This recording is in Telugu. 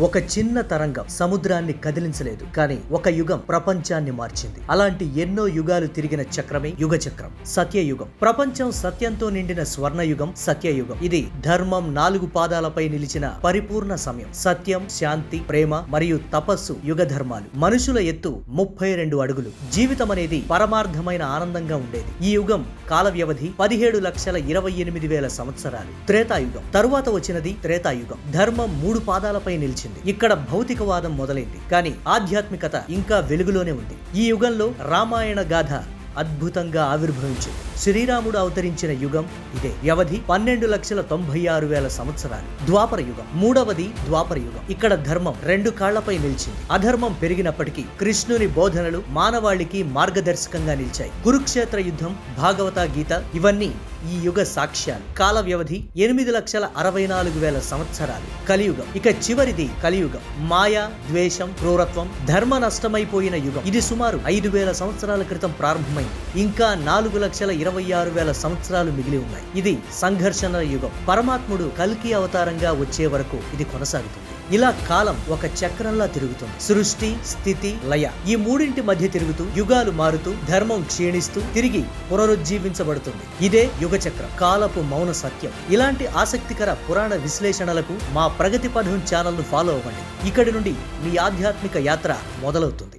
ఒక చిన్న తరంగం సముద్రాన్ని కదిలించలేదు కానీ ఒక యుగం ప్రపంచాన్ని మార్చింది. అలాంటి ఎన్నో యుగాలు తిరిగిన చక్రమే యుగ చక్రం సత్యయుగం. ప్రపంచం సత్యంతో నిండిన స్వర్ణయుగం సత్యయుగం. ఇది ధర్మం నాలుగు పాదాలపై నిలిచిన పరిపూర్ణ సమయం. సత్యం శాంతి ప్రేమ మరియు తపస్సు యుగ ధర్మాలు మనుషుల ఎత్తు ముప్పై రెండు అడుగులు. జీవితం అనేది పరమార్థమైన ఆనందంగా ఉండేది. ఈ యుగం కాల వ్యవధి పదిహేడు లక్షల ఇరవై ఎనిమిది వేల సంవత్సరాలు. త్రేతాయుగం. తరువాత వచ్చినది త్రేతాయుగం. ధర్మం మూడు పాదాలపై నిలిచింది. ఇక్కడ భౌతికవాదం మొదలైంది కానీ ఆధ్యాత్మికత ఇంకా వెలుగులోనే ఉంది. ఈ యుగంలో రామాయణ గాథ అద్భుతంగా ఆవిర్భవించింది. శ్రీరాముడు అవతరించిన యుగం ఇదే. వ్యవధి పన్నెండు లక్షల తొంభై ఆరు వేల సంవత్సరాలు. ద్వాపర యుగం. మూడవది ద్వాపర యుగం. ఇక్కడ ధర్మం రెండు కాళ్ళపై నిలిచింది. అధర్మం పెరిగినప్పటికీ కృష్ణుని బోధనలు మానవాళికి మార్గదర్శకంగా నిలిచాయి. కురుక్షేత్ర యుద్ధం భాగవత గీత ఇవన్నీ ఈ యుగ సాక్ష్యాలు. కాల వ్యవధి ఎనిమిది లక్షల అరవై నాలుగు వేల సంవత్సరాలు. కలియుగం. ఇక చివరిది కలియుగం. మాయ ద్వేషం క్రూరత్వం ధర్మ నష్టమైపోయిన యుగం. ఇది సుమారు ఐదు వేల సంవత్సరాల క్రితం ప్రారంభమైంది. ఇంకా నాలుగు లక్షల ఇరవై ఆరు వేల సంవత్సరాలు మిగిలి ఉన్నాయి. ఇది సంఘర్షణ యుగం. పరమాత్ముడు కల్కి అవతారంగా వచ్చే వరకు ఇది కొనసాగుతుంది. ఇలా కాలం ఒక చక్రంలా తిరుగుతుంది. సృష్టి స్థితి లయ ఈ మూడింటి మధ్య తిరుగుతూ యుగాలు మారుతూ ధర్మం క్షీణిస్తూ తిరిగి పునరుజ్జీవించబడుతుంది. ఇదే యుగ చక్రం కాలపు మౌన సత్యం. ఇలాంటి ఆసక్తికర పురాణ విశ్లేషణలకు మా ప్రగతి పథం ఛానల్ను ఫాలో అవ్వండి. ఇక్కడి నుండి మీ ఆధ్యాత్మిక యాత్ర మొదలవుతుంది.